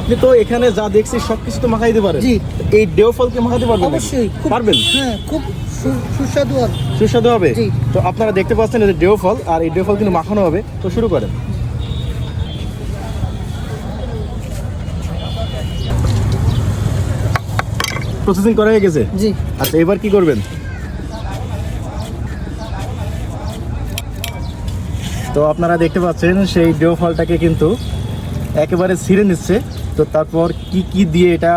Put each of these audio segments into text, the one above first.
আপনি তো এখানে যা দেখছি সবকিছু তো মাখাই দিতে পারেন। জি। এই ডেও ফলকে মাখাতে পারবেন অবশ্যই খুব পারবেন? হ্যাঁ খুব সু- সুস্বাদু আর সুস্বাদু হবে? জি। তো আপনারা দেখতে পাচ্ছেন এই ডেও ফল আর এই ডেও ফল কিন্তু মাখানো হবে। তো শুরু করেন। প্রসেসিং করা হয়ে গেছে? জি। আচ্ছা এবার কি করবেন? তো আপনারা দেখতে পাচ্ছেন সেই ডেও ফলটাকে কিন্তু একেবারে ছিঁড়ে নিচ্ছে। তো তারপর কি কি দিয়ে এটা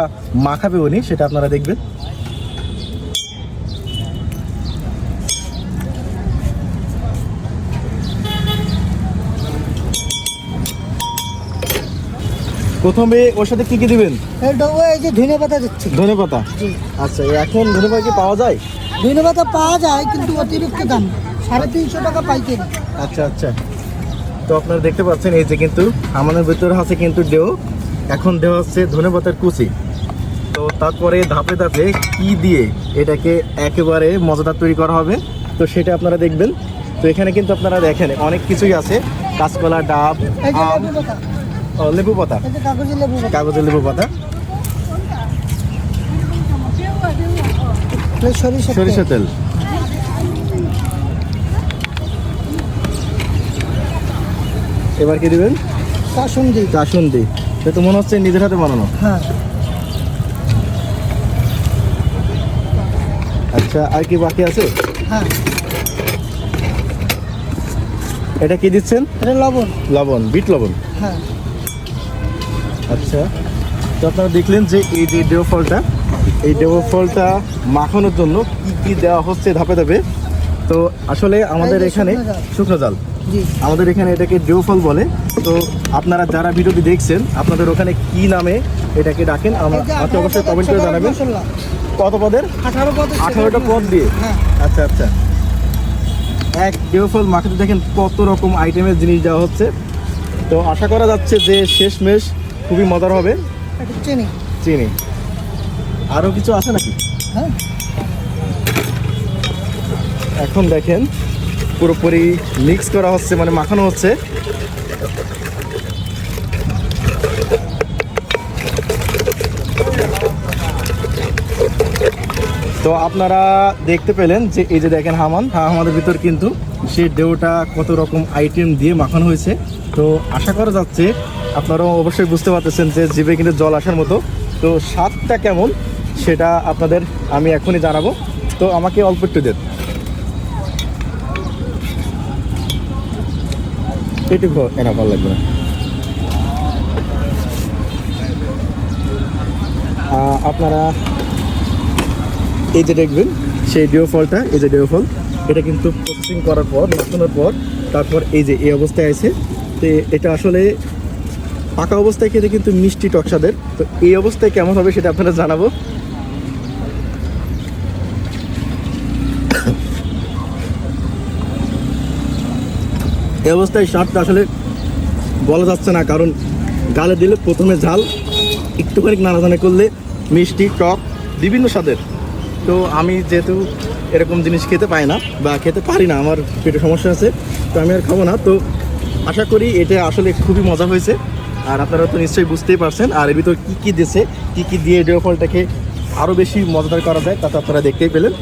মাখাবে উনি সেটা আপনারা দেখবেন। প্রথমে ওর সাথে কি কি দিবেন? এই যে ধনে পাতা দিচ্ছি। ধনে পাতা? আচ্ছা এখন ধনে পাতা কি পাওয়া যায়? ধনে পাতা পাওয়া যায় কিন্তু অতিরিক্ত দাম। সাড়ে তিনশো টাকা পাইকারি। আচ্ছা আচ্ছা। তো আপনারা দেখতে পাচ্ছেন এই যে কিন্তু আমাদের ভিতরে আছে কিন্তু ডেও এখন দেওয়া হচ্ছে ধনে পাতার কুচি। তো তারপরে ধাপে ধাপে কি দিয়ে এটাকে একেবারে মজাদার তৈরি করা হবে তো সেটা আপনারা দেখবেন। তো এখানে কিন্তু আপনারা দেখেন অনেক কিছুই আছে। কাঁচকলা ডাব আম লেবু পাতা। কাগজের লেবু পাতা। সরিষা তেল। এবার কি দিবেন? কাসুন্দি। কাসুন্দি। সে তো মনে হচ্ছে নিজের হাতে বানানো। হ্যাঁ। আচ্ছা আর কি বাকি আছে? হ্যাঁ। এটা কি দিচ্ছেন? এটা লবণ। লবণ বিট লবণ। হ্যাঁ। আচ্ছা। তো আপনারা দেখলেন যে এই যে ডেও ফলটা এই ডেও ফলটা মাখানোর জন্য কি কি দেওয়া হচ্ছে ধাপে ধাপে? তো আসলে আমাদের এখানে শুকনো জাল। আমাদের এখানে এটাকে ডেও ফল বলে। তো আপনারা যারা ভিডিওটি দেখছেন আপনাদের ওখানে কি নামে এটাকে ডাকেন? আমাকে অবশ্যই কমেন্ট করে জানাবেন। কত পদের? আঠারো পদের আঠারোটা পদ দিয়ে? হ্যাঁ। আচ্ছা আচ্ছা। এক ডেও ফল মাখাতে দেখেন কত রকম আইটেমের জিনিস দেওয়া হচ্ছে। তো আশা করা যাচ্ছে যে শেষমেশ খুবই মজার হবে। চিনি। আরও কিছু আছে নাকি? হ্যাঁ। এখন দেখেন, পুরোপুরি মিক্স করা হচ্ছে মানে মাখানো হচ্ছে। তো আপনারা দেখতে পেলেন যে, এই যে দেখেন হামান হ্যাঁ আমাদের ভিতর কিন্তু সেই ডেউটা কত রকম আইটেম দিয়ে মাখানো হয়েছে। তো আশা করা যাচ্ছে, আপনারাও অবশ্যই বুঝতে পারতেছেন যে, জিভে কিন্তু জল আসার মতো। তো স্বাদটা কেমন, সেটা আপনাদের আমি এখনই জানাব। তো আমাকে অল্প একটু দেন। এটুকু এনা ভালো লাগবে না। আপনারা এই যে দেখবেন সেই ডিও ফলটা এই যে ডিও ফল এটা কিন্তু প্রসেসিং করার পর মাখানোর পর তারপর এই যে এই অবস্থায় আছে। তো এটা আসলে পাকা অবস্থায় খেতে কিন্তু মিষ্টি টকসাদের তো এই অবস্থায় কেমন হবে সেটা আপনারা জানাব। এই অবস্থায় স্বাদটা আসলে বলা যাচ্ছে না, কারণ গালে দিলে প্রথমে ঝাল, একটুখানি নাড়াচাড়া করলে মিষ্টি, টক, বিভিন্ন স্বাদের। তো আমি যেহেতু এরকম জিনিস খেতে পাই না বা খেতে পারি না, আমার পেটে সমস্যা আছে, তো আমি আর খাব না। তো আশা করি এটা আসলে খুবই মজা হয়েছে, আর আপনারা তো নিশ্চয়ই বুঝতেই পারছেন, আর এর ভিতর কী কী দিয়েছে, কী কী দিয়ে ডেও ফলটাকে আরও বেশি মজাদার করা যায় তা তো আপনারা দেখতেই পেলেন।